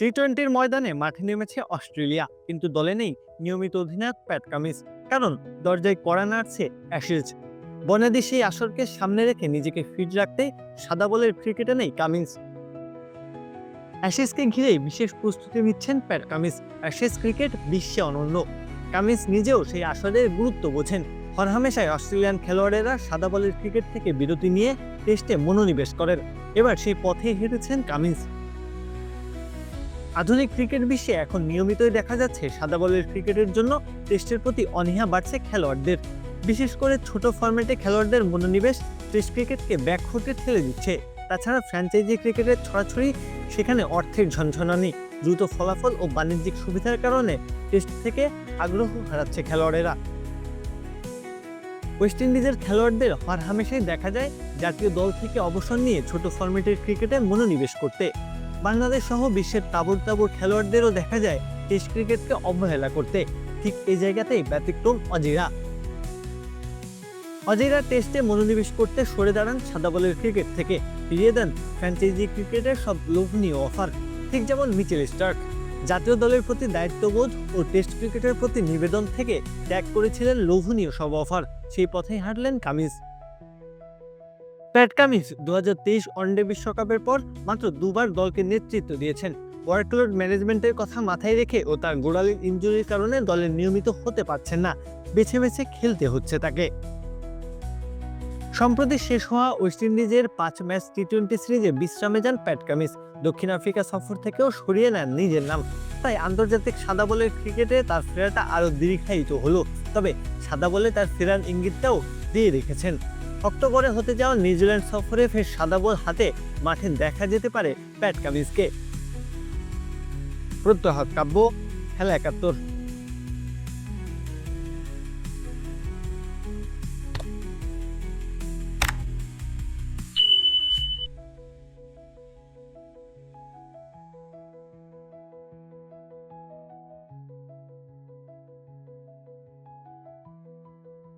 টি টোয়েন্টির ময়দানে মাঠে নেমেছে অস্ট্রেলিয়া, কিন্তু দলে নেই নিয়মিত অধিনায়ক প্যাট কামিন্স। কারণ দরজায় কড়া নাড়ছে অ্যাশেজ। বনেদি সেই আসরকে সামনে রেখে নিজেকে ফিট রাখতে সাদা বলের ক্রিকেটে নেই কামিন্স। অ্যাশেজকে ঘিরেই বিশেষ প্রস্তুতি নিচ্ছেন প্যাট কামিন্স। অ্যাশেজ ক্রিকেট বিশ্বে অনন্য। কামিন্স নিজেও সেই আসরের গুরুত্ব বোঝেন। হরহামেশায় অস্ট্রেলিয়ান খেলোয়াড়েরা সাদা বলের ক্রিকেট থেকে বিরতি নিয়ে টেস্টে মনোনিবেশ করেন। এবার সেই পথে হেঁটেছেন কামিন্স। আধুনিক ক্রিকেট বিশ্বে এখন নিয়মিতই দেখা যাচ্ছে সাদা বলের ক্রিকেটের জন্য টেস্টের প্রতি অনীহা বাড়ছে খেলোয়াড়দের। বিশেষ করে ছোট ফরম্যাটে খেলোয়াড়দের মনোনিবেশ টেস্ট ক্রিকেটকে ব্যাক হতে ঠেলে দিচ্ছে। তাছাড়া ফ্র্যাঞ্চাইজি ক্রিকেটের ছড়াছড়ি সেখানে অর্থের ঝনঝনানি, দ্রুত ফলাফল ও বাণিজ্যিক সুবিধার কারণে টেস্ট থেকে আগ্রহ হারাচ্ছে খেলোয়াড়েরা। ওয়েস্ট ইন্ডিজের খেলোয়াড়দের হর হামেশাই দেখা যায় জাতীয় দল থেকে অবসর নিয়ে ছোট ফরম্যাটের ক্রিকেটে মনোনিবেশ করতে। বাংলাদেশ সহ বিশ্বের তাবর তাবর খেলোয়াড়দেরও দেখা যায় টেস্ট ক্রিকেটকে অবহেলা করতে। ঠিক এই জায়গাতেই ব্যতিক্রম অজিরা। অজিরা টেস্টে মনোনিবেশ করতে সরে দাঁড়ান সাদা বলের ক্রিকেট থেকে, ফিরিয়ে দেন ফ্র্যাঞ্চাইজি ক্রিকেটের সব লোভনীয় অফার। ঠিক যেমন মিচেল স্টার্ক। জাতীয় দলের প্রতি দায়িত্ববোধ ও টেস্ট ক্রিকেটের প্রতি নিবেদন থেকে ত্যাগ করেছিলেন লোভনীয় সব অফার। সেই পথেই হাঁটলেন কামিজ। প্যাট কামিজ দু ওয়ানডে বিশ্বকাপের পর মাত্র দুবার দলকে নেতৃত্ব দিয়েছেন। ওয়ার্কলোড ম্যানেজমেন্টের কথা মাথায় রেখে ও তার গোড়ালির ইঞ্জুরির কারণে দলে নিয়মিত হতে পারছেন না। বেছে বেছে খেলতে হচ্ছে তাকে। সম্প্রতি শেষ হওয়া ওয়েস্ট ইন্ডিজের পাঁচ ম্যাচ টি টোয়েন্টি সিরিজে বিশ্রামে যান প্যাট কামিজ। দক্ষিণ আফ্রিকা সফর থেকেও সরিয়ে নেন নিজের নাম। তাই আন্তর্জাতিক সাদা বলের ক্রিকেটে তার ফেরাটা আরও দীর্ঘায়িত হলো। তবে সাদা বলে তার ফেরার ইঙ্গিতটাও দিয়ে রেখেছেন। অক্টোবরে হতে যাওয়া নিউজিল্যান্ড সফরে ফের সাদা বল হাতে মাঠে দেখা যেতে পারে প্যাট কামিজকে প্রত্যহ কাব্য, খেলা একাত্তর।